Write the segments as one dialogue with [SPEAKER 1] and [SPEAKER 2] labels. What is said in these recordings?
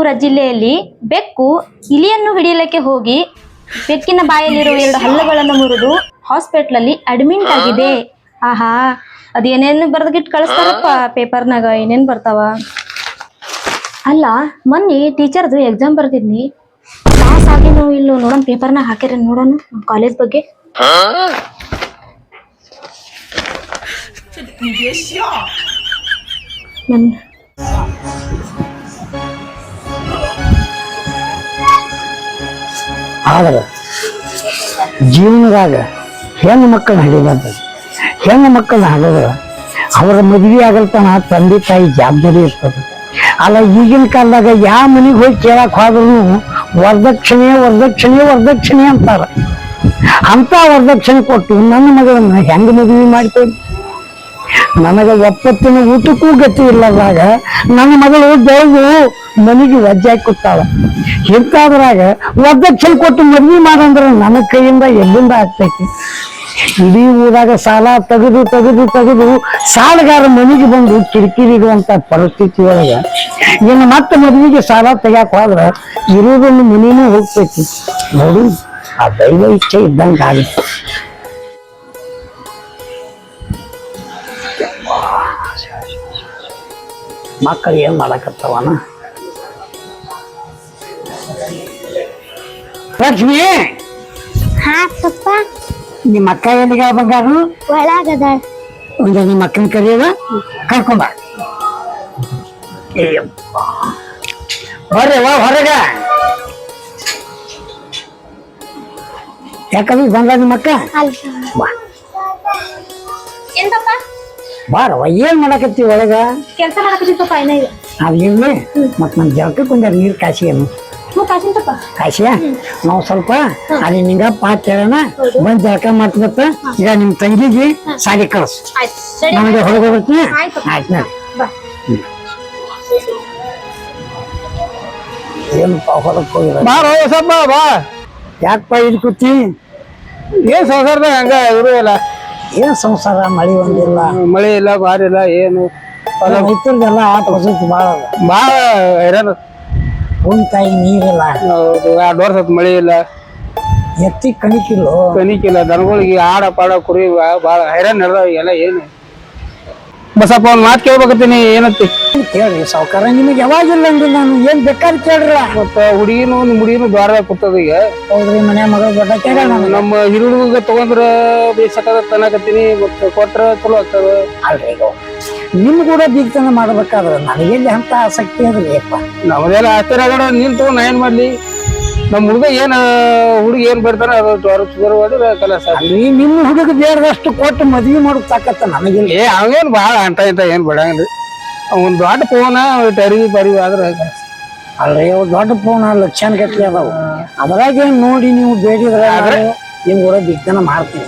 [SPEAKER 1] ವಿಜಯಪುರ ಜಿಲ್ಲೆಯಲ್ಲಿ ಬೆಕ್ಕು ಇಲಿಯನ್ನು ಹಿಡಿಯಲಿಕ್ಕೆ ಹೋಗಿ ಬೆಕ್ಕಿನ ಬಾಯಲ್ಲಿರುವ ಎರಡು ಹಲ್ಲುಗಳನ್ನು ಮುರಿದು ಹಾಸ್ಪಿಟ್ಲಲ್ಲಿ ಅಡ್ಮಿಂಟ್ ಆಗಿದೆ. ಆಹಾ ಅದೇನೇನು ಬರ್ದಗಿಟ್ಟು ಕಳಿಸ್ತಾರಪ್ಪ? ಪೇಪರ್ನಾಗ ಏನೇನ್ ಬರ್ತಾವ? ಅಲ್ಲ ಮೊನ್ನೆ ಟೀಚರ್ದು ಎಕ್ಸಾಮ್ ಬರ್ದಿದ್ನಿ. ಪಾಸ್ ಆಗಿನೋ ಇಲ್ಲೋ ನೋಡೋಣ ಪೇಪರ್ನಾಗ ಹಾಕ್ಯಾರ ನೋಡೋಣ ಕಾಲೇಜ್ ಬಗ್ಗೆ. ನನ್
[SPEAKER 2] ಆದ್ರೆ ಜೀವನದಾಗ ಹೆಣ್ಣು ಮಕ್ಕಳನ್ನ ಹಿಡಿಬಾರ್ದು. ಹೆಣ್ಣು ಮಕ್ಕಳನ್ನ ಹಿಡಿದ್ರೆ ಅವರ ಮದುವೆ ಆಗಲ್ತನ ತಂದೆ ತಾಯಿ ಜವಾಬ್ದಾರಿ ಇರ್ತದೆ. ಅಲ್ಲ ಈಗಿನ ಕಾಲದಾಗ ಯಾವ ಮನೆಗೆ ಹೋಗಿ ಕೇಳಕ್ ಹೋದ್ರು ವರದಕ್ಷಿಣೆ ವರದಕ್ಷಿಣೆ ವರದಕ್ಷಿಣೆ ಅಂತಾರ. ಅಂತ ವರದಕ್ಷಿಣೆ ಕೊಟ್ಟು ನನ್ನ ಮಗಳನ್ನ ಹೆಂಗ ಮದುವೆ ಮಾಡ್ತೇವೆ ನನಗೆ ಎಪ್ಪತ್ತಿನ ಊಟಕ್ಕೂ ಗತಿ ಇಲ್ಲದಾಗ ನನ್ನ ಮಗಳು ಬೆಳೆದು ಮನೆಗೆ ವಜ್ಜಾಗಿ ಕೂತಾಳ ಇಂಥದ್ರಾಗ ವರದಕ್ಷಿಣೆ ಕೊಟ್ಟು ಮದ್ವೆ ಮಾಡಂದ್ರೆ ನನ್ನ ಕೈಯಿಂದ ಎಲ್ಲಿಂದ ಆಗ್ತೈತಿ? ಇಡೀ ಊರಾಗ ಸಾಲ ತೆಗೆದು ತೆಗೆದು ತೆಗೆದು ಸಾಲಗಾರ ಮನೆಗೆ ಬಂದು ಕಿರಿಕಿರಿಡುವಂತ ಪರಿಸ್ಥಿತಿ ಒಳಗ ಇನ್ನು ಮತ್ತೆ ಮದುವೆಗೆ ಸಾಲ ತೆಗ್ಯಾಕ ಹೋದ್ರ ಇರೋದೊಂದು ಮನೇನೂ ಹೋಗ್ತೈತಿ. ನೋಡಿ, ಆ ದೈವ ಇಚ್ಛೆ ಇದ್ದಂಗೆ ಆಗುತ್ತೆ ಮಕ್ಕಳು ಏನು ಮಾಡಕತ್ತವನ ಲಕ್ಷ್ಮಿ!
[SPEAKER 3] ಹಾ ಪಪ್ಪ.
[SPEAKER 2] ನಿಮ್ಮ ಅಕ್ಕ ಎಲ್ಲಿಗೆ ಬಂಗಾರು?
[SPEAKER 3] ಒಳಗದ.
[SPEAKER 2] ಒಂದು ನಿಮ್ಮ ಅಕ್ಕನ ಕರೆಯದ? ಕರ್ಕೊಂಬ. ಬರ್ರಿ ವಾ ಹೊರಗ. ಯಾಕಂದ್ರೆ ಬಂದ ನಿಮ್ಮ ಅಕ್ಕ? ಬಾ.
[SPEAKER 1] ಎಂತಪ್ಪ
[SPEAKER 2] ಬಾರವ್ವ ಏನ್ ಮಾಡಕತ್ತಿ ಒಳಗ?
[SPEAKER 1] ಕೆಲಸ ಮಾಡಕತ್ತಿತ್ತಪ್ಪ ಏನೇ ಇಲ್ಲ
[SPEAKER 2] ನಾವ್ ಇರ್ಲಿ. ಮತ್ ನಮ್ ಜಳಕಕ್ಕೆ ಒಂದ್ ನೀರ್ ಕಾಸಿ ಏನು?
[SPEAKER 1] ಹ್ಞೂ
[SPEAKER 2] ಕಾಶಿಯ? ನಾವು ಸ್ವಲ್ಪ ಅಲ್ಲಿ ನಿಂಗ ಪಾತ್ ಹೇಳೋಣ. ಬಂದ್ ಜಳಕ ಮಾಡ್ತಿತ್ತ ಈಗ ನಿಮ್ ತಂಗಿಗೆ ಸಾಲಿ ಕಳ್ಸ.
[SPEAKER 1] ಆಯ್ತು. ಸರಿ.
[SPEAKER 2] ನನಗೆ ಹೊರಗೆ ಬರ್ತೀನಿ
[SPEAKER 1] ಆಯ್ತು.
[SPEAKER 2] ಆಯ್ತು ನೋಡಿ.
[SPEAKER 1] ಬಾ.
[SPEAKER 2] ಏನಪ್ಪ ಹೊರಗೆ ಹೋಗಿರ
[SPEAKER 4] ಬಾ ರೋ ಬಾ.
[SPEAKER 2] ಯಾಕಪ್ಪ ಇದು ಕೂತಿ?
[SPEAKER 4] ಏನ್ ಸಂಸಾರದಾಗ ಹಂಗ ಇರು ಇಲ್ಲ
[SPEAKER 2] ಏನ್ ಸಂಸಾರ ಮಳಿ ಒಂದಿಲ್ಲ?
[SPEAKER 4] ಮಳೆ ಇಲ್ಲ ಬಾರಿ ಇಲ್ಲ ಏನು?
[SPEAKER 2] ರೈತರದೆಲ್ಲ ಆಟ ವಸತಿ ಭಾಳ ಭಾಳ
[SPEAKER 4] ಬಾಳ ಹೈರಾಣ.
[SPEAKER 2] ಭೂಮಿ ತಾಯಿ ನೀರಿಲ್ಲ.
[SPEAKER 4] ಹೌದು, ಎರಡ್ ವರ್ಷ ಮಳೆ ಇಲ್ಲ.
[SPEAKER 2] ಎತ್ತಿ ಕಣಿಕಿಲ್ಲ
[SPEAKER 4] ಕಣಿಕಿಲ್ಲ ದನಗಳಿಗೆ ಆಡ ಪಾಡ ಕುರಿ ಬಾಳ ಹೈರಾಣ ನಡೆದಾವ ಎಲ್ಲ ಏನು? ಬಸಪ್ಪ ಒಂದ್ ಮಾತು ಕೇಳ್ಬೇಕತ್ತೀನಿ ಏನತ್ತಿ?
[SPEAKER 2] ಕೇಳ್ರಿ ಸಾವುಕಾರ ನಿಮಗೆ ಯಾವಾಗಿಲ್ಲ ಅಂದ್ರೆ ನಾನು ಏನ್ ಬೇಕಾದ್ರೆ ಕೇಳ್ರಲ್ಲ.
[SPEAKER 4] ಮತ್ತ ಒಂದು ಹುಡುಗೀನು ಮುಡಿನು ದ್ವಾರದಾಗ ಕೂತದ ಈಗ.
[SPEAKER 2] ಹೌದ್ರಿ ಮನೆ ಮಗ ದೊಡ್ಡ ಕೇಳ
[SPEAKER 4] ನಮ್ಮ ಹಿರಿಯರಿಗೆ ತಗೊಂಡ್ರ ಬೇಸಕದ ತನಕತ್ತೀನಿ ಮತ್ತ ಕೊಟ್ರ ಚಲೋ ಆಗ್ತದ.
[SPEAKER 2] ಅಲ್ರಿ ಈಗ ನಿಮ್ ಕೂಡ ಬೀಗ್ತನ ಮಾಡ್ಬೇಕಾದ್ರ ನನಗೆ ಅಂತ ಆಸಕ್ತಿ ಅದ್ರಿ ಅಪ್ಪ.
[SPEAKER 4] ನಮ್ದೆಲ್ಲ ಆಶ್ಚರ್ಯ ನೀನ್ ತಗೊಂಡ್ ನಾ ಏನ್ ಮಾಡ್ಲಿ? ನಮ್ಮ ಹುಡುಗ ಏನ ಹುಡುಗ ಏನ್ ಬಿಡ್ತಾನ ಅದು ಸುಧಾರ ಕೆಲಸ.
[SPEAKER 2] ಅಲ್ಲಿ ನಿಮ್ಮ ಹುಡುಗ ಬೇಡದಷ್ಟು ಕೊಟ್ಟು ಮದ್ವಿ ಮಾಡೋಕ್ ತಾಕತ್ತ ನನಗಿಲ್ಲ.
[SPEAKER 4] ಏ ಅವೇನ್ ಭಾಳ ಅಂತ ಇಂತ ಏನ್ ಬಿಡಂಗಿಲ್ಲ. ಒಂದ್ ದೊಡ್ಡ ಫೋನ ಟರಿವಿ ಪರಿವಿ ಆದ್ರೆ
[SPEAKER 2] ಅಲ್ರಿ ಅವು ದೊಡ್ಡ ಫೋನ್ ಲಕ್ಷಣ ಗಟ್ಲೆ ಅದಾವ. ಅದ್ರಾಗ ಏನ್ ನೋಡಿ ನೀವು ಬೇಡಿದ್ರೆ ನಿಮ್ ಕೂಡ ಬಿಗ್ತನ ಮಾಡ್ತೀನಿ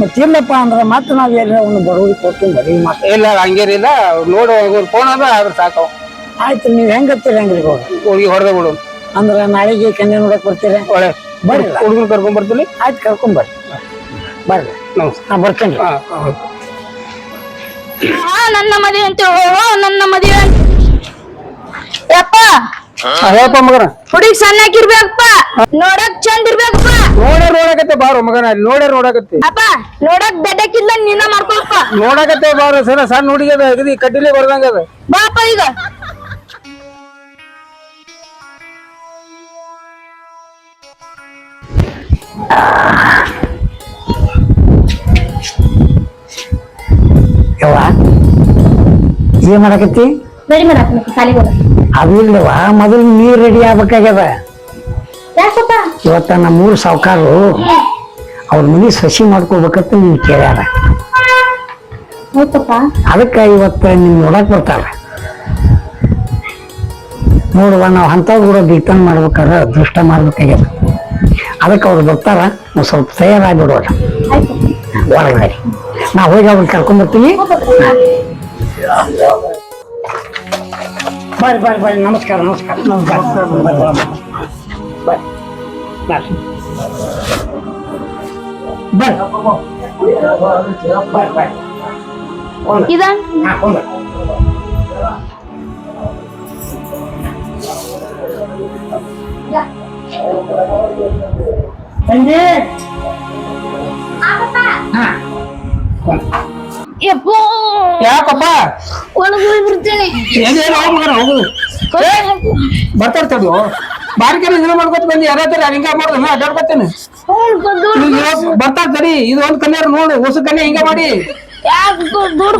[SPEAKER 2] ಮತ್ ಇಲ್ಲಪ್ಪ ಅಂದ್ರ ಮತ್ತೆ ನಾವ್ ಎಲ್ಲ ಒಂದು ಬಡವರಿಗೆ ಕೊಟ್ಟು ಮದ್ವಿ ಮಾಡ್ತೀವಿ.
[SPEAKER 4] ಇಲ್ಲ ಹಂಗೇರಿಲ್ಲ ನೋಡು ಫೋನ್ ಅದ ಆದ್ರ ಸಾಕು.
[SPEAKER 2] ಆಯ್ತು ನೀವ್ ಹೆಂಗತ್ತೀರಿ ಹೆಂಗ್ರಿ
[SPEAKER 4] ಹೋಗಿ ಹೊಡೆದ ಬಿಡು.
[SPEAKER 2] ಅಂದ್ರ ನಾಳೆಗೆ ಕನ್ಯಾ ನೋಡಕ್ ಬರ್ತೀರ?
[SPEAKER 4] ಒಳ್ಳೆ.
[SPEAKER 2] ಬರ್ರಿ.
[SPEAKER 4] ಹುಡುಗರು ಕರ್ಕೊಂಡ್ ಬರ್ತೀನಿ
[SPEAKER 2] ಆಯ್ತು ಕರ್ಕೊಂಡ್ ಬರ್ರಿ. ಬರ್ರಿ.
[SPEAKER 4] ನಮಸ್ಕಾರ.
[SPEAKER 2] ಬರ್ತೇನೆ.
[SPEAKER 4] ಹಾ, ಹಾ.
[SPEAKER 1] ಆ, ನನ್ನ ಮದುವೆ ಅಂತ. ಓ ನನ್ನ ಮದುವೆ ಅಂತ. ಯಪ್ಪ.
[SPEAKER 4] ಹೇಳಪ್ಪ ಮಗನ.
[SPEAKER 1] ಹುಡುಗಿ ಸಣ್ಣಾಕಿರ್ಬೇಕಪ್ಪ ನೋಡಕ್ ಚಂದ ಇರ್ಬೇಕಪ್ಪ
[SPEAKER 4] ನೋಡೇ ನೋಡಕತ್ತೆ ಬಾರೋ ಮಗನ. ಅಲ್ಲಿ ನೋಡೇ ನೋಡಕತ್ತೆ.
[SPEAKER 1] ಅಪ್ಪ ನೋಡಕ್ ದಡ್ಡಕ್ಕಿಲ್ಲ ನಿನ್ನ ಮಾಡ್ಕೊಳಪ್ಪ
[SPEAKER 4] ನೋಡಕತ್ತೆ ಬಾರೋ. ಸಣ್ಣ ಸಣ್ಣ ಹುಡುಗಿ ಅದ. ಅಗದಿ ಕಡ್ಡಿಲಿ ಬರ್ದಂಗ ಅದ.
[SPEAKER 1] ಬಾಪ ಈಗ.
[SPEAKER 2] ಯವ್ವ ಏನ್ ಮಾಡಕತ್ತಿ?
[SPEAKER 1] ರೆಡಿ ಮಾಡಕ್ ಸಾಲಿಗೆ ಹೋಗ
[SPEAKER 2] ಅದಿಲ್ಲವ ಮೊದಲು ನೀರ್ ರೆಡಿ ಆಗ್ಬೇಕಾಗ್ಯದ.
[SPEAKER 1] ಯಾಕಪ್ಪ
[SPEAKER 2] ಇವತ್ತ ನಮ್ಮ ಮೂರು ಸಾವುಕಾರರು ಅವ್ರ ಮನಿ ಸಸಿ ಮಾಡ್ಕೋಬೇಕಂತ ನೀವು ಕೇಳ್ಯಾರ.
[SPEAKER 1] ಹೌದಪ್ಪ.
[SPEAKER 2] ಅದಕ್ಕ ಇವತ್ತ ನಿಮ್ ನೋಡಕ್ ಬರ್ತಾರ. ನೋಡುವ ನಾವು ಅಂತ ಕೂಡ ಬಿತ್ತನ್ ಮಾಡ್ಬೇಕಾದ್ರೆ ದುಷ್ಟ ಮಾಡ್ಬೇಕಾಗ್ಯದ. ಅದಕ್ಕೆ ಅವ್ರು ಬರ್ತಾರ ನಾವು ಸ್ವಲ್ಪ ತಯಾರಾಗ್ಬಿಡೋಣ
[SPEAKER 1] ಆಯ್ತು.
[SPEAKER 2] ಒಳಗಡೆ. ನಾ ಹೋಗಿ ಅವ್ರನ್ನ ಕರ್ಕೊಂಡ್ ಬರ್ತೀನಿ. ಬರ್ರಿ ಬರ್ರಿ ಬರ್ರಿ ನಮಸ್ಕಾರ ನಮಸ್ಕಾರ. ನಮಸ್ಕಾರ ಬರ್ರಿ ಬರ್ರಿ ಬರ್ರಿ ಬರ್ರಿ ತಂಗಿ
[SPEAKER 1] ಯಪ್ಪೋ!
[SPEAKER 4] ಯಾಕಪ್ಪ?
[SPEAKER 1] ಒಳಗೆ ಹೋಗಿ ಬಿಡ್ತೇನೆ
[SPEAKER 4] ಏನೇನು ಹೋಗು ಬರ್ತಾರ್ತೇವೆ ಬಾರಿಕೆಲ್ಲ ಇದನ್ನ ಮಾಡ್ಕೊತ ಬಂದು ಯಾರಾದ್ರೆ ಹಿಂಗ ಮಾಡೋದು ಅಡ್ಡಾಡ್ಕೊತೇನೆ. ಬರ್ತಾರ ತಡಿ ಇದು ಒಂದು ಕನ್ಯಾರ ನೋಡು ಹೊಸ ಕನ್ಯಾ ಹಿಂಗ ಮಾಡಿ.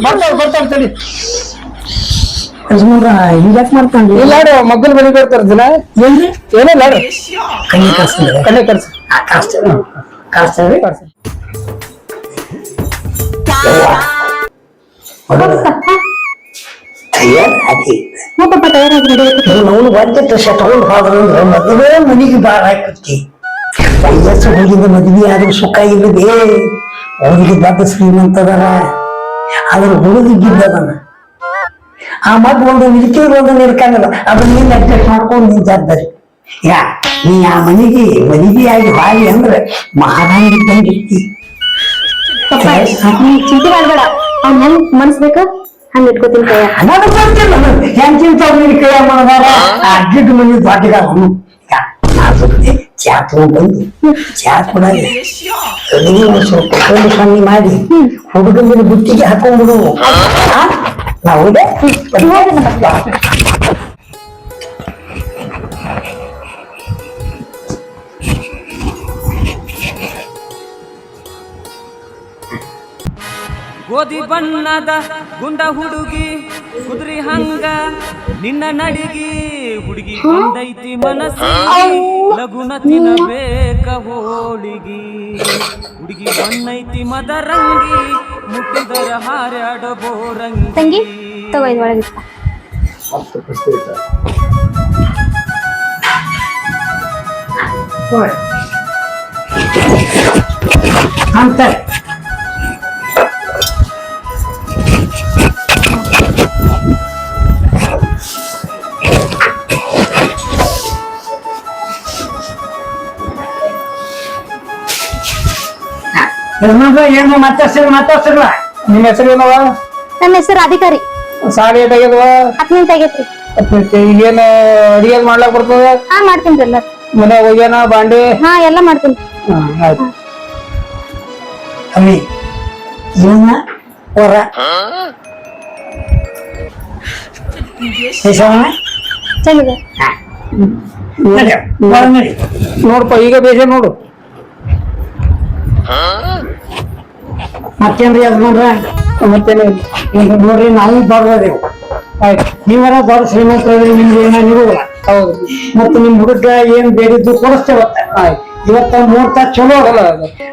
[SPEAKER 4] ಬರ್ತಾರ ಬರ್ತಾ ತಡಿ.
[SPEAKER 2] ಯಜಮಾನ್ರ ಹಿಂಗ್ಯಾಕ್ ಮಾಡ್ಕೊಂಡ್ರಿ
[SPEAKER 4] ಇಲ್ಲ ನೋಡು ಮಗ್ಗಲ್ ಮನೆ ಬರ್ತಾರ ದಿನ.
[SPEAKER 2] ಏನ್ರಿ?
[SPEAKER 4] ಏನಿಲ್ಲ
[SPEAKER 2] ಕಣ್ಣಿ ಕರ್ಸ್ಕೊಂಡ್ರೆ
[SPEAKER 4] ಕನ್ಯಾ ಕರ್ಸ
[SPEAKER 2] ಕಾಸ್ತೇವೆ ಕಾಸ್ತೇವೆ
[SPEAKER 1] ಪಾಪ ತಯಾರಾಗಿ ರೆಡಿ
[SPEAKER 2] ನಾವು ಒಂದೇ ಶತಗೊಂಡು ಹೋದ್ರೆ ಮದುವೆ ಮನೆಗೆ ಬಾಳ ಹಾಕಿ ವಯಸ್ಸು ಹೋಗಿದ್ದ ಮದುವೆ ಆದ್ರೂ ಸುಖ ಇಲ್ಲದೆ ಅವರಿಗೆ ದೊಡ್ಡ ಶ್ರೀಮಂತದರ ಅದ್ರ ಹುಡುಗಿದ್ದದನ ಆ ಮಗು ಒಂದು ನಿಲ್ಕಿ ಒಂದು ನಿಲ್ಕಂಗಲ್ಲ ಅದನ್ನ ನೀನ್ ಅಡ್ಜಸ್ಟ್ ಮಾಡ್ಕೊಂಡು ನಿನ್ ಜವಾಬ್ದಾರಿ. ಯಾ ನೀ ಆ ಮನೆಗೆ ಮದುವೆಯಾಗಿ ಬಾಯಿ ಅಂದ್ರೆ ಮಹಾರಾಣಿ ಇದ್ದಂಗಿರ್ತಿ
[SPEAKER 1] ಚಿಂತೆ ಮಾಡ್ಬೇಡ. ಅವ್ನ ಹೆಂಗ್ ಮನ್ಸ್ ಬೇಕು ಹಂಗ ಇಟ್ಕೋತೀನಿ ಕೈಯ.
[SPEAKER 2] ನಾನು ಬರ್ತಿಲ್ಲ ಹೆಂಚಿನ ನಿನ್ ಕೈಯ ಮಾಡದಾರ? ಮನೆ ಅವನು. ನಾ ಸುತ್ತಿ ಚಾ ತಗೊಂಡ್ ಬಂದು ಚಾ ಒಂದ್ ಸ್ವಲ್ಪ ಕಲ್ಲು ಸಣ್ಣ ಮಾಡಿ ಹುಡುಗನ ಬುತ್ತಿಗೆ ಹಾಕೊಂಡ್ಬಿಡು ಆ? ನಾ
[SPEAKER 5] ಗೋಧಿ ಬಣ್ಣದ ಗುಂಡ ಹುಡುಗಿ ಕುದುರಿ ಹಂಗ ನಿನ್ನ ನಡಿಗಿ ಹುಡುಗಿ ಬಂದೈತಿ ಮನಸ್ಸಿ. ಲಗುನ ತಿನ್ನಬೇಕ ಹೋಳಿಗಿ. ಹುಡುಗಿ ಬಣ್ಣೈತಿ ಮದರಂಗಿ ಮುಟ್ಟಿದರ ಹಾರಾಡಬೋರಂಗಿ
[SPEAKER 1] ತಂಗಿ ತಗೋ ಇದು ಒಳಗಿತ್ತ
[SPEAKER 2] ಅಂತ ಯಜಮಾನ್ರ ಏನು ಮಾತಾಡ್ಸಿರ ಮಾತಾಡ್ಸಿರಲ್ಲ
[SPEAKER 4] ನಿಮ್ಮ ಹೆಸರು ಏನವ?
[SPEAKER 1] ನನ್ನ ಹೆಸರು ಅಧಿಕಾರಿ
[SPEAKER 4] ಸಾಲಿ ಏಟಾಗ್ಯದವ
[SPEAKER 1] ಹತ್ತು ನಿಮಿಷ ಆಗೈತ್ರಿ
[SPEAKER 4] ಈಗೇನು ಅಡಿಗೆ ಮಾಡ್ಲಾಕ್ ಬರ್ತದ?
[SPEAKER 1] ಹಾ ಮಾಡ್ತೀನಿ ಎಲ್ಲ.
[SPEAKER 4] ಮನೆ ಹೋಗ್ಯಾನ ಬಾಂಡೆ?
[SPEAKER 1] ಹಾ ಎಲ್ಲ ಮಾಡ್ತೀನಿ.
[SPEAKER 4] ಆಯ್ತು.
[SPEAKER 2] ಅವಿ ಇವನ್ನ ಹೊರ ಯಶವಣ್ಣ
[SPEAKER 1] ಚೆನ್ನಾಗಿದೆ.
[SPEAKER 4] ನೋಡಪ್ಪ ಈಗ ಬೇಜ ನೋಡು.
[SPEAKER 2] ಮತ್ತೇನ್ರಿ ಯಜಮಾನ್ರ
[SPEAKER 4] ಮತ್ತೇನು?
[SPEAKER 2] ಈಗ ನೋಡ್ರಿ ನಾವು ದೊಡ್ಡದೇವು
[SPEAKER 4] ಆಯ್ತು
[SPEAKER 2] ನೀವರ ದೊಡ್ಡ ಶ್ರೀಮಂತರದ್ರಿ ನಿಮ್ಗೆ ಏನ ಇರುವುದಿಲ್ಲ
[SPEAKER 4] ಹೌದು.
[SPEAKER 2] ಮತ್ತ ನಿಮ್ ಹುಡುಗ ಏನ್ ಬೇಡಿದ್ದು ಕೊಡಿಸ್ತೇವತ್ತ
[SPEAKER 4] ಆಯ್ತು
[SPEAKER 2] ಇವತ್ತ ನೋಡ್ತಾ ಚಲೋ
[SPEAKER 4] ಅಲ್ಲ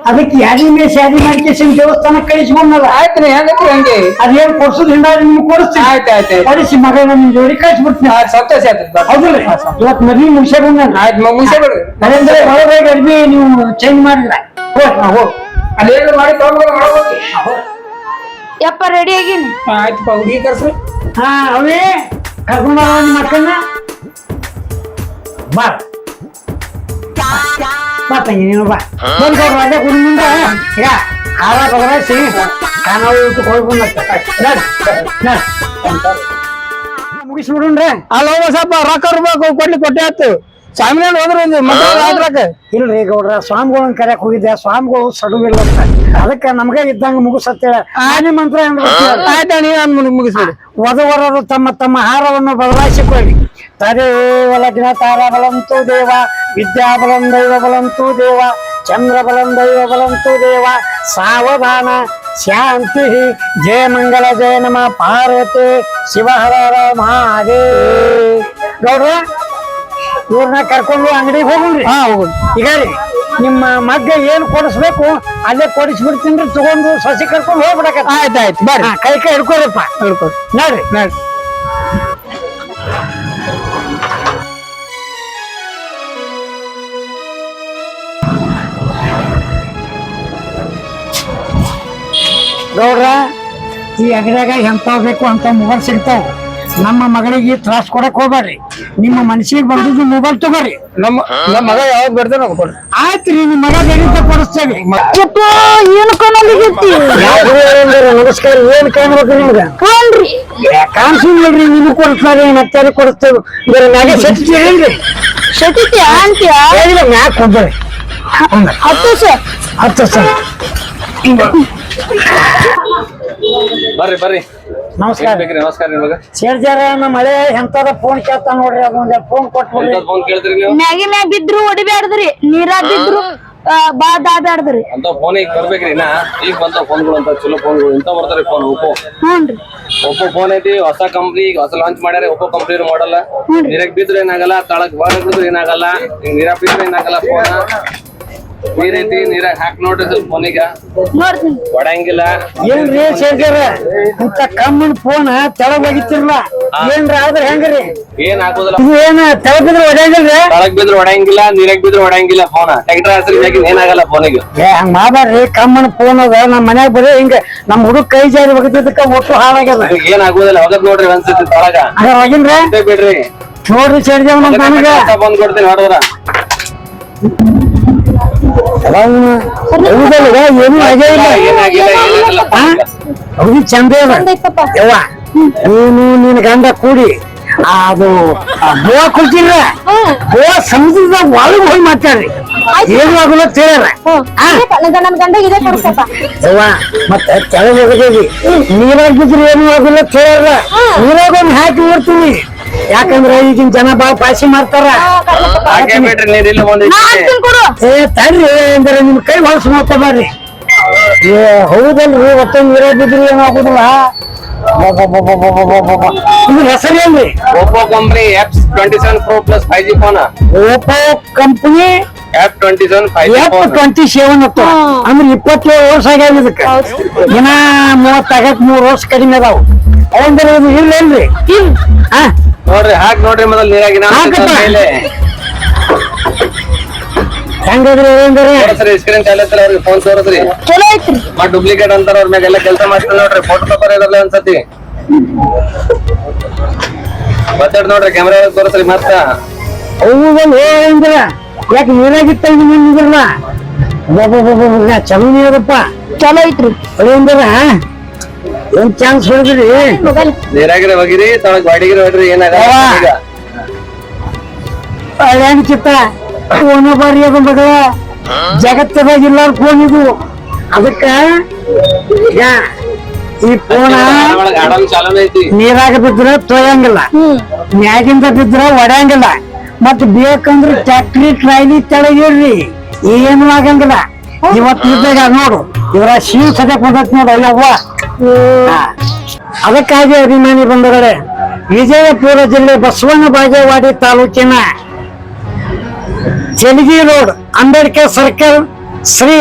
[SPEAKER 2] ಅದಕ್ಕೆ ಯಾರಿ ಮೇಲೆ ಶಾದಿ ಮಾಡ್ಕೇಶನ್ ದೇವಸ್ಥಾನ ಕಳಿಸ್ಕೊಂಡಲ್ಲ
[SPEAKER 4] ಆಯ್ತು ನೀ ಹೆಂಗೈತಿ ಹಂಗೆ?
[SPEAKER 2] ಅದೇನ್ ಕೊಡ್ಸುದ್ ನಿಮ್ಗೆ ಕೊಡಿಸ್ತೀನಿ.
[SPEAKER 4] ಆಯ್ತು ಆಯ್ತು
[SPEAKER 2] ಕೊಡಿಸಿ ಮಗನ ನಿಮ್ ಜೋಡಿ ಕಳಿಸ್ಬಿಡ್ತೀನಿ.
[SPEAKER 4] ಸಂತೋಷ ಆಯ್ತು. ಬಾ.
[SPEAKER 2] ಹೌದಿಲ್ಲ ಇವತ್ ಮದ್ವಿ ಮುಗಿಸೇ ಬಂದ
[SPEAKER 4] ಆಯ್ತು ಮ- ಮುಗಿಸೇ ಬಿಡು
[SPEAKER 2] ನರೇಂದ್ರ ಒಳಗೆ ಅಡ್ಬಿ ನೀವು ಚೇಂಜ್ ಮಾಡಿಲ್ಲ ಹೋಗ್ ನಾ ಹೋಗ್.
[SPEAKER 4] ಮಾಡಿ.
[SPEAKER 1] ಯಪ್ಪ ರೆಡಿ ಆಗೀನಿ.
[SPEAKER 4] ಆಯ್ತಪ್ಪ ಹುಡುಗಿ ಕರ್ಸು.
[SPEAKER 2] ಹಾ ಅವೇ ಕರ್ಕೊಂಡ ನಿಮ್ಮ ಮಕ್ಕಳನ್ನ. ಬಾ. ಬಾ ತಂಗಿ ನೀನು ಬಾ. ಬಂದು ರಾಜ ಕುಡಿದಿಂದ ಈಗ ಹಾರ ಬದಲಾಯಿಸಿ. ಕಾನಾವು ಇಟ್ಟು
[SPEAKER 4] ಅಲ್ಲ ಸ್ವಲ್ಪ ರೊಕ್ಕ ಇರ್ಬೇಕು ಕೊಡ್ಲಿ ಕೊಟ್ಟೆ ಆಯ್ತು. ಸ್ವಾಮಿನ ಹೋದ್ರೆ ಒಂದು ಮತ್ತೆ ಆದ್ರಕ
[SPEAKER 2] ಇಲ್ರಿ ಗೌಡ್ರ ಸ್ವಾಮಿಗಳನ್ನ ಕರೆಯಕ್ ಹೋಗಿದ್ದೆ ಸ್ವಾಮಿಗಳು ಸಡುವಿಲ್ಲ ಅಂತ. ಅದಕ್ಕೆ ನಮ್ಗೆ ಇದ್ದಂಗ ಮುಗಿಸತ್ತೇಳ ಆನೆ ಮಂತ್ರ ಏನ್ ಗೊತ್ತಿಲ್ಲ.
[SPEAKER 4] ಆಯ್ತು ನೀ ಮುಗಿಸ್ಬಿಡಿ.
[SPEAKER 2] ವಧುವರರು ತಮ್ಮ ತಮ್ಮ ಹಾರವನ್ನು ಬದಲಾಯಿಸಿಕೊಳ್ಳಿ. ತದೇವಲಗ್ನ ತಾರ ಬಲಂತೂ ದೇವ ವಿದ್ಯಾ ಬಲಂ ದೈವ ಬಲಂತೂ ದೇವ ಚಂದ್ರ ಬಲಂ ದೈವ ಬಲಂತೂ ದೇವ ಸಾವಧಾನ ಶಾಂತಿ ಜಯ ಮಂಗಲ ಜಯ ನಮ ಪಾರ್ವತಿ ಶಿವ ಹರರ ಹರ ಗೌಡ್ರ ಇವ್ರನ್ನ ಕರ್ಕೊಂಡು ಅಂಗಡಿಗೆ ಹೋಗ್ರಿ
[SPEAKER 4] ಹಾ ಹೋಗುದು.
[SPEAKER 2] ಈಗ ರೀ ನಿಮ್ಮ ಮಗ್ಗ ಏನ್ ಕೊಡಿಸ್ಬೇಕು ಅಲ್ಲೇ ಕೊಡಿಸ್ಬಿಡ್ತೀನಿ ತಗೊಂಡು ಸಸಿ ಕರ್ಕೊಂಡು ಹೋಗ್ಬಿಡಕ
[SPEAKER 4] ಆಯ್ತು ಆಯ್ತು ಬರ್ರಿ.
[SPEAKER 2] ಕೈ ಕೈ ಹಿಡ್ಕೊಳಪ್ಪ.
[SPEAKER 4] ಹೇಳ್ಕೊಡಿ
[SPEAKER 2] ನೋಡ್ರಿ.
[SPEAKER 4] ನೋಡ್ರಿ.
[SPEAKER 2] ಗೌಡ್ರ ಈ ಅಂಗಡಿಯಾಗ ಎಂತಾವ್ ಬೇಕು ಅಂತ ಮೊಬೈಲ್ ಸಿಗ್ತಾವ. ನಮ್ಮ ಮಗಳಿಗೆ ತ್ರಾಸ್ ಕೊಡಕ್ ಹೋಗ್ಬೇಡ್ರಿ ನಿಮ್ಮ ಮನಸ್ಸಿಗೆ ಬಂದಿದ್ದು ಮೊಬೈಲ್ ತಗೋರಿ.
[SPEAKER 4] ನಮ್ಮ ನಮ್ಮ ಮಗ ಯಾವಾಗ ಬರ್ತಾನ ಕೊಡ್ರಿ.
[SPEAKER 2] ಆಯ್ತು ರೀ ನಿಮ್ಮ ಮಗ ಬೇರೆ ಕೊಡಿಸ್ತೇವೆ.
[SPEAKER 1] ಏನು
[SPEAKER 2] ನಮಸ್ಕಾರ ಏನ್ ಕಾಣ್ಬೇಕು ನಿಮ್ಗೆ?
[SPEAKER 1] ಹ್ಞೂನ್ರಿ
[SPEAKER 2] ಕಾಣಿಸಿಲ್ರಿ ನಿಮ್ಗೆ ಕೊಡಿಸ್ತಾರೆ ಮತ್ತೆ ಕೊಡಿಸ್ತೇವೆ. ಇದರ ಮ್ಯಾಗೆ ಸೆಟ್ಟಿ ಹೇಳ್ರಿ
[SPEAKER 1] ಶತಿತಿ ಅಂತ್ಯ
[SPEAKER 2] ಮ್ಯಾಕ್ ಕೊಬ್ಬರಿ
[SPEAKER 1] ಹತ್ತು ಸರ್.
[SPEAKER 2] ಹತ್ತು ಸರ್.
[SPEAKER 5] ಬರ್ರಿ ಬರ್ರಿ.
[SPEAKER 2] ನಮಸ್ಕಾರ.
[SPEAKER 5] ಬೇಕ್ರಿ? ನಮಸ್ಕಾರ ನಿಮಗ.
[SPEAKER 2] ಸೇರ್ಜಾರ ನಮ್ಮ ಮಳೆ ಎಂತದ ಫೋನ್ ಕೇಳ್ತಾ ನೋಡ್ರಿ ಅದೊಂದ ಫೋನ್ ಕೊಟ್ಬಿಡ್ರಿ.
[SPEAKER 5] ಫೋನ್ ಕೇಳ್ತೀರಿ ನೀವು?
[SPEAKER 1] ಮ್ಯಾಗಿ ಮ್ಯಾಗ ಬಿದ್ರು ಹೊಡಿಬ್ಯಾಡ್ದ್ರಿ ನೀರಾಗ ಬಿದ್ರು ಆ, ಬಾ
[SPEAKER 5] ಅಂತ ಫೋನ್ ಈಗ ಬರ್ಬೇಕ್ರಿ ನಾ ಈಗ ಬಂದ ಫೋನ್ಗಳು ಅಂತ ಚಲೋ ಫೋನ್ಗಳು ಇಂತ ಬರ್ತಾರೆ ಫೋನ್ ಓಪೋ
[SPEAKER 1] ಹ್ಞೂನ್ರಿ.
[SPEAKER 5] ಓಪೋ ಫೋನ್ ಐತಿ ಹೊಸ ಕಂಪ್ನಿ ಈಗ ಹೊಸ ಲಾಂಚ್ ಮಾಡ್ಯಾರ ಒಪ್ಪೋ ಕಂಪ್ನಿ ಮಾಡಲ್ಲ ನೀರಾಗ ಬಿದ್ರೆ ಏನಾಗಲ್ಲ ತಳಕ್ ಬಾಳ ಬಿದ್ರೆ ಏನಾಗಲ್ಲ ನೀರಾಗ ಬಿದ್ರೆ ಏನಾಗಲ್ಲ ಫೋನ್ ನೀರ್ ರೀತಿ ನೀರಾಗ ಹಾಕ್ ನೋಡ್ರಿ ಸ್ವಲ್ಪ ಫೋನಿಗ
[SPEAKER 1] ನೋಡ್ತೀನಿ
[SPEAKER 5] ಹೊಡಂಗಿಲ್ಲ
[SPEAKER 2] ಏನ್ರಿ ಸೇರ್ಜಾರ ಇಂತ ಕಮ್ಮನ್ ಫೋನ್ ತೆಳಗ್ ಹೋಗಿತ್ತಿರ್ಲ. ಏನ್ರ ಆದ್ರೆ ಹೆಂಗ್ರಿ?
[SPEAKER 5] ಏನ್ ಹಾಕೋದಿಲ್ಲ
[SPEAKER 2] ಇದು ಏನ ಬಿದ್ರ ಹೊಡೆಯಂಗಿಲ್ರಿ
[SPEAKER 5] ಒಳಗ್ ಬಿದ್ರೆ ಹೊಡಂಗಿಲ್ಲ ನೀರಾಗ ಬಿದ್ರೆ ಹೊಡಂಗಿಲ್ಲ ಫೋನ್ ಟ್ಯಾಕ್ಟರ್ ಹೆಸರು ಏನಾಗಲ್ಲ ಫೋನಿಗೆ
[SPEAKER 2] ಏ ಹಂಗ ಕಮ್ಮನ್ ಫೋನ್ ಅದ. ನಮ್ ಮನ್ಯಾಗ ಬರೀ ಹಿಂಗ ನಮ್ ಹುಡುಗ ಕೈ ಜಾರಿ ಒಗದಿದ್ದಕ್ಕ ಒಟ್ಟು ಹಾಳಾಗ್ಯದ.
[SPEAKER 5] ಏನ್ ಆಗುದಿಲ್ಲ. ಹೋಗದ್ ನೋಡ್ರಿ ಒಂದ್ಸತಿ ತೊಳಗ.
[SPEAKER 2] ಅದ
[SPEAKER 5] ಬಿಡ್ರಿ.
[SPEAKER 2] ನೋಡ್ರಿ ಸೇರ್ಜಾವ ನಮ್ ನನಗ.
[SPEAKER 5] ಬಂದ್ ಕೊಡ್ತೀನಿ ಹೊಡೆದ್ರ.
[SPEAKER 2] ಏನು ಆಗೇ ಇಲ್ಲ. ಅವ್ರಿಗೆ ಚಂದ ಯವ್ವ ನೀನು ನಿನ್ ಗಂಡ ಕೂಡಿ ಅದು ಗೋವಾ ಕೊಡ್ತಿಲ್ಲ ಗೋವಾ ಸಮುದ್ರದ ಒಳಗೆ ಹೋಗಿ ಮಾತಾಡ್ರಿ. ಏನು ಆಗಲ್ಲ ತಿಳಿಯಲ್ಲ
[SPEAKER 1] ನನ್ ಗಂಡ ಇದೇ ಕೊಡ್ಸಪ್ಪ
[SPEAKER 2] ಯವ್ವ ಮತ್ತೆ ಕೆಳಗೆ ಹೋಗದೇವಿ ನೀರಾಗ ಬಿದ್ರೆ ಏನು ಆಗಲ್ಲ ತಿಳಿಯಲ್ಲ ನೀರಾಗ ಒಂದು ಹಾಕಿ ನೋಡ್ತೀನಿ. ಯಾಕಂದ್ರೆ ಈಗಿನ ಜನ ಬಾಳ ಪಾಸಿ ಮಾಡ್ತಾರ.
[SPEAKER 5] ಹಾಗೆ ಬಿಡ್ರಿ ನೀರ್ ಇಲ್ಲ ಬಂದೈತಿ
[SPEAKER 1] ಹಾಕ್ತೀನಿ ಕೊಡು.
[SPEAKER 2] ಏ ತಡ್ರಿ ಅಂದ್ರೆ ನಿಮ್ ಕೈ ಹೊಲಸು ಮಾತಾಡ್ರಿ ಏ ಹೌದಲ್ರಿ ಒಟ್ಟು ನೀರಾಗ ಬಿದ್ರಿ ಏನಾಗುದಿಲ್ಲ ಇದು ಹೆಸರೇನ್ರಿ
[SPEAKER 5] Oppo company F twenty seven pro plus five G phone
[SPEAKER 2] Oppo company
[SPEAKER 5] F twenty seven five
[SPEAKER 2] F twenty seven ಅತ್ತ ಅಂದ್ರೆ ಇಪ್ಪತ್ತೇಳು ವರ್ಷ ಆಗ್ಯಾವ ಇದಕ್ಕ ದಿನ ಮೂವತ್ತಾಗಕ್ ಮೂರ್ ವರ್ಷ ಕಡಿಮೆ ಅದಾವ ಅವಂದ್ರೆ ಇದು ಇಲ್ಲೇನ್ರಿ ಹಾ
[SPEAKER 5] ನೋಡ್ರಿ ಹಾಕ್ ನೋಡ್ರಿ ಮೊದಲ್. ಮೇಲೆ.
[SPEAKER 2] ಹೆಂಗದ್ರಿ
[SPEAKER 5] ತೋರಸ್ರಿ ಸ್ಕ್ರೀನ್ ಚಾಲತ್ತರ ಅವ್ರಿಗೆ ಫೋನ್ ತೋರಸ್ರಿ.
[SPEAKER 1] ಚಲೋ ಐತ್ರಿ.
[SPEAKER 5] ಮತ್ ಡೂಪ್ಲಿಕೇಟ್ ಅಂತಾರ ಅವ್ರ ಮ್ಯಾಗೆಲ್ಲ ಕೆಲಸ ಮಾಡ್ತಾರೆ ನೋಡ್ರಿ ಫೋಟೋ ತಗೋರಿ ಇದ್ರಲ್ಲ ಒಂದ್ಸತಿ ಮಾತಾಡ್ ನೋಡ್ರಿ ಕ್ಯಾಮ್ರಾ ತೋರಿಸ್ರಿ ಮತ್ತ.
[SPEAKER 2] ಹೌದಲ್ಲ ಅಂದ್ರ ಯಾಕೆ ನೀರಾಗಿತ್ತ ನಿಂದಿರಲ್ಲ ಚಲೋ ನೀರಪ್ಪ
[SPEAKER 1] ಚಲೋ ಐತ್ರಿ.
[SPEAKER 2] ಅಂದ್ರ ಏನ್ ಚಾನ್ಸ್ ಹೊಡೆದ್ರಿ
[SPEAKER 5] ನೀರಾಗಿರ ಹೋಗಿರಿ ತಳಗ್ ಬಾಡಿಗಿರ ಹೊಡ್ರಿ ಏನಾಗ
[SPEAKER 2] ಹಳ್ಯಾನ್ ಚಿತ್ತ? ಫೋನ್ ಬಾರಿ ಅದ ಮಗ. ಜಗತ್ತದಾಗ ಇಲ್ಲ ಫೋನ್ ಇದು. ಅದಕ್ಕ ಈಗ ಈ ಫೋನ ನೀರಾಗ ಬಿದ್ರ ತೊಯ್ಯಂಗಿಲ್ಲ. ಮ್ಯಾಗಿಂದ ಬಿದ್ರ ಒಡ್ಯಾಂಗಿಲ್ಲ. ಮತ್ ಬೇಕಂದ್ರ ಟ್ಯಾಕ್ಟ್ರಿ ಟ್ರೈಲಿ ತೆಳಗಿರ್ರಿ. ಏನು ಆಗಂಗಿಲ್ಲ. ಇವತ್ತು ಇದ್ದಾಗ ನೋಡು ಇವರ ಶೀವ್ ಸದ್ಯಕ್ ಬಂದತ್ ನೋಡು ಅಯ್ಯವ್ವ. ಅದಕ್ಕಾಗಿ ಅಭಿಮಾನಿ ಬಂಧುಗಳೇ, ವಿಜಯಪುರ ಜಿಲ್ಲೆ ಬಸವನ ಬಾಗೇವಾಡಿ ತಾಲೂಕಿನ Chelagi road, Ambedkar circle, Shri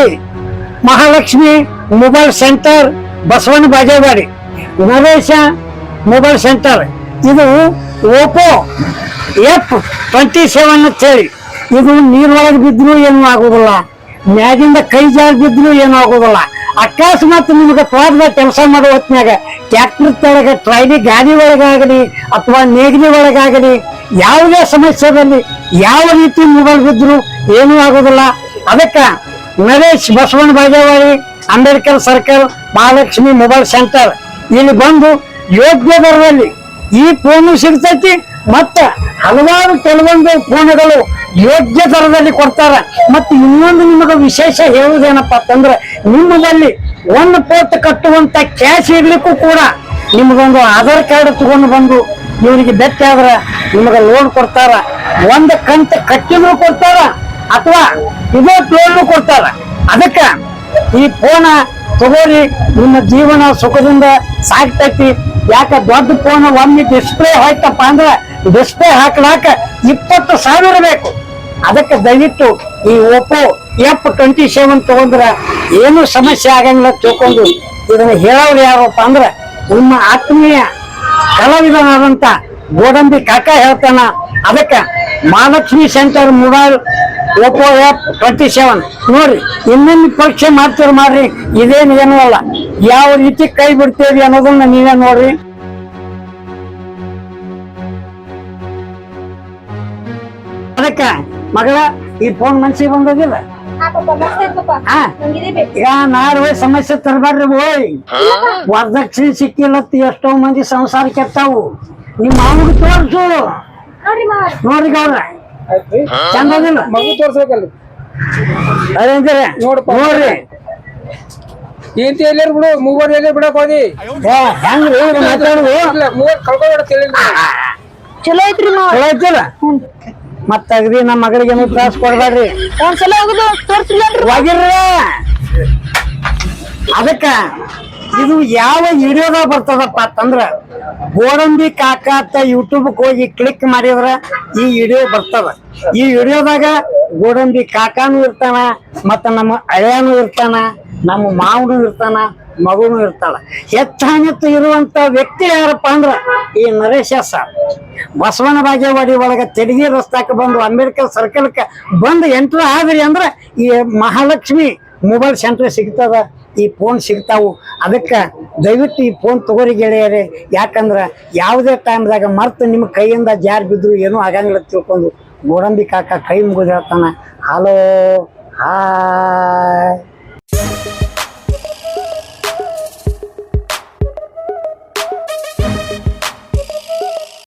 [SPEAKER 2] Mahalakshmi mobile centre Basavana Bagewadi, Naresha mobile centre. ಇದು ಓಪೋ ಎಫ್ ಟ್ವೆಂಟಿ ಸೆವೆನ್ ಅಂತ ಹೇಳಿ ಇದು ನೀರೊಳಗೆ ಬಿದ್ದರೂ ಏನೂ ಆಗೋದಿಲ್ಲ. ಮ್ಯಾಗಿಂದ ಕೈ ಜಾರಿ ಬಿದ್ದರೂ ಏನು ಆಗುದಿಲ್ಲ. ಅಕಸ್ಮಾತ್ ನಿಮ್ಗೆ ತೋಟದ ಕೆಲಸ ಮಾಡೋ ಹೊತ್ನ್ಯಾಗ ಟ್ರ್ಯಾಕ್ಟರ್ ತೆಳಗ ಟ್ರೈಲಿ ಗಾಡಿ ಒಳಗಾಗಲಿ ಅಥವಾ ನೇಗಿಲಿ ಒಳಗಾಗಲಿ, ಯಾವುದೇ ಸಮಸ್ಯೆದಲ್ಲಿ ಯಾವ ರೀತಿ ಮೊಬೈಲ್ ಬಿದ್ರು ಏನೂ ಆಗೋದಿಲ್ಲ. ಅದಕ್ಕೆ Naresh Basavanna Bagewadi, Ambedkar circle, Mahalakshmi mobile centre ಇಲ್ಲಿ ಬಂದು ಯೋಗ್ಯ ದರದಲ್ಲಿ ಈ ಫೋನು ಸಿಗ್ತೈತಿ, ಮತ್ತ ಹಲವಾರು ಕೆಲವೊಂದು ಫೋನ್ಗಳು ಯೋಗ್ಯ ದರದಲ್ಲಿ ಕೊಡ್ತಾರ. ಮತ್ತು ಇನ್ನೊಂದು ನಿಮಗೆ ವಿಶೇಷ ಹೇಳುವುದೇನಪ್ಪ ಅಂತಂದ್ರೆ ನಿಮ್ಮದಲ್ಲಿ ಒಂದು ಪೋಟ್ ಕಟ್ಟುವಂತ ಕ್ಯಾಶ್ ಇರ್ಲಿಕ್ಕೂ ಕೂಡ ನಿಮಗೊಂದು ಆಧಾರ್ ಕಾರ್ಡ್ ತಗೊಂಡು ಬಂದು ಇವರಿಗೆ ಬೆಟ್ಟ ಆದ್ರ ನಿಮಗೆ ಲೋನ್ ಕೊಡ್ತಾರ. ಒಂದು ಕಂತ ಕಟ್ಟಿದ್ರು ಕೊಡ್ತಾರ, ಅಥವಾ ಇದೇ ಲೋನ್ ಕೊಡ್ತಾರ. ಅದಕ್ಕ ಈ ಫೋನ ತಗೋರಿ, ನಿಮ್ಮ ಜೀವನ ಸುಖದಿಂದ ಸಾಕ್ತೈತಿ ಯಾಕ ದೊಡ್ಡ ಫೋನ್ ಒಮ್ಮೆ ಡಿಸ್ಪ್ಲೇ ಹೋಯ್ತಪ್ಪ ಅಂದ್ರೆ ಡಿಸ್ಪ್ಲೇ ಹಾಕ್ಲಾಕ ಇಪ್ಪತ್ತು ಸಾವಿರ ಬೇಕು. ಅದಕ್ಕೆ ದಯವಿಟ್ಟು ಈ ಒಪ್ಪೋ ಎಫ್ ಟ್ವೆಂಟಿ ಸೆವೆನ್ ತಗೊಂಡ್ರ ಏನು ಸಮಸ್ಯೆ ಆಗಂಗಿಲ್ಲ ತಿಳ್ಕೊಂಡು ಇದನ್ನ ಹೇಳೋರು ಯಾರಪ್ಪ ಅಂದ್ರೆ ನಿಮ್ಮ ಆತ್ಮೀಯ ಕಲಾವಿದನಾದಂತ ಗೋಡಂಬಿ ಕಾಕ ಹೇಳ್ತಾನ. ಅದಕ್ಕೆ Mahalakshmi centre mobile Oppo F twenty seven ನೋಡ್ರಿ, ಇನ್ನೊಂದು ಪರೀಕ್ಷೆ ಮಾಡ್ತೀರ ಮಾಡ್ರಿ, ಇದೇನು ಏನೂ ಅಲ್ಲ. ಯಾವ ರೀತಿ ಕೈ ಬಿಡ್ತೀವಿ ಅನ್ನೋದನ್ನ ನೀವೇ ನೋಡ್ರಿ. ಅದಕ್ಕ ಮಗಳ ಈ ಫೋನ್ ಮನ್ಸಿಗೆ ಬಂದದಿಲ್ಲ ಹಾ. ಈಗ ನಾಳೆ ಹೋಗಿ ಸಮಸ್ಯೆ ತರಬಾರ್ರಿ ಓಯ್ ವರದಕ್ಷಿಣೆ ಸಿಕ್ಕಿಲ್ಲ ಎಷ್ಟೋ ಮಂದಿ ಸಂಸಾರ ಕೆತ್ತಾವು ನಿಮ್ಮ ಮಾವಿಗೆ ತೋರ್ಸು. ನೋಡ್ರಿ ಗೌರ
[SPEAKER 4] ಚಂದಿಲ್ಲ
[SPEAKER 2] ಚಂದದಿಲ್ಲ
[SPEAKER 4] ಮಗು
[SPEAKER 2] ತೋರ್ಸ್ಬೇಕಲ್ಲ
[SPEAKER 4] ನೋಡಪ್ಪ.
[SPEAKER 2] ನೋಡ್ರಿ.
[SPEAKER 4] ಏಂತಿ ಬಿಡು ಮೂವರ್ ಎಲ್ಲೇ ಬಿಡಕ್ ಹೋದಿ?
[SPEAKER 2] ಹೆಂಗ್ರಿ? ಮಾತಾಡುದು?
[SPEAKER 4] ಇಲ್ಲ ಮೂವರ್ ಕಳ್ಕೊಬೇಡ
[SPEAKER 1] ಚಲೋ ಐತ್ರಿ
[SPEAKER 2] ಚಲೋ ಐತಿಲ್ಲ? ಮತ್ತ ಅಗದಿ ನಮ್ಮ ಮಗಳಿಗೆ ಏನು ತ್ರಾಸ ಕೊಡ್ಬೇಡ್ರಿ.
[SPEAKER 1] ಒಂದ್ಸಲ ಹೋಗುದು
[SPEAKER 2] ಅದಕ್ಕ ಇದು ಯಾವ ವಿಡಿಯೋದಾಗ ಬರ್ತದಪ್ಪ ಅಂತಂದ್ರ ಗೋಡಂಬಿ ಕಾಕ ಅಂತ ಯೂಟ್ಯೂಬ್ಗೆ ಹೋಗಿ ಕ್ಲಿಕ್ ಮಾಡಿದ್ರ ಈ ವಿಡಿಯೋ ಬರ್ತದ. ಈ ವಿಡಿಯೋದಾಗ ಗೋಡಂಬಿ ಕಾಕಾನು ಇರ್ತಾನ ಮತ್ತ ನಮ್ಮ ಅಳ್ಯಾನು ಇರ್ತಾನ ನಮ್ಮ ಮಾವನು ಇರ್ತಾನ ಮಗುನು ಇರ್ತಾಳ. ಹೆಚ್ಚಾನೆತ್ತು ಇರುವಂತ ವ್ಯಕ್ತಿ ಯಾರಪ್ಪ ಅಂದ್ರ ಈ ನರೇಶ ಸರ್ ಬಸವನ ಬಾಗೇವಾಡಿ ಒಳಗೆ ತೆರಿಗೆ ರಸ್ತಾಕ ಬಂದು ಅಂಬೇಡ್ಕರ್ ಸರ್ಕಲ್ಕ್ಕೆ ಬಂದು ಎಂಟ್ರ ಆದ್ರಿ ಅಂದ್ರೆ ಈ ಮಹಾಲಕ್ಷ್ಮಿ ಮೊಬೈಲ್ ಸೆಂಟರ್ ಸಿಗ್ತದ, ಈ ಫೋನ್ ಸಿಗ್ತಾವು. ಅದಕ್ಕೆ ದಯವಿಟ್ಟು ಈ ಫೋನ್ ತಗೋರಿ ಗೆಳೆಯರೇ. ಯಾಕಂದ್ರೆ ಯಾವುದೇ ಟೈಮ್ದಾಗ ಮರ್ತು ನಿಮ್ಮ ಕೈಯಿಂದ ಜಾರ್ ಬಿದ್ರು ಏನೂ ಆಗಂಗಿಲ್ಲ ತಿಳ್ಕೊಂಡು. ಗೋಡಂಬಿ ಕಾಕ ಕೈ ಮುಗಿದು ಹೇಳ್ತಾನೆ ಹಲೋ ಹಾಯ್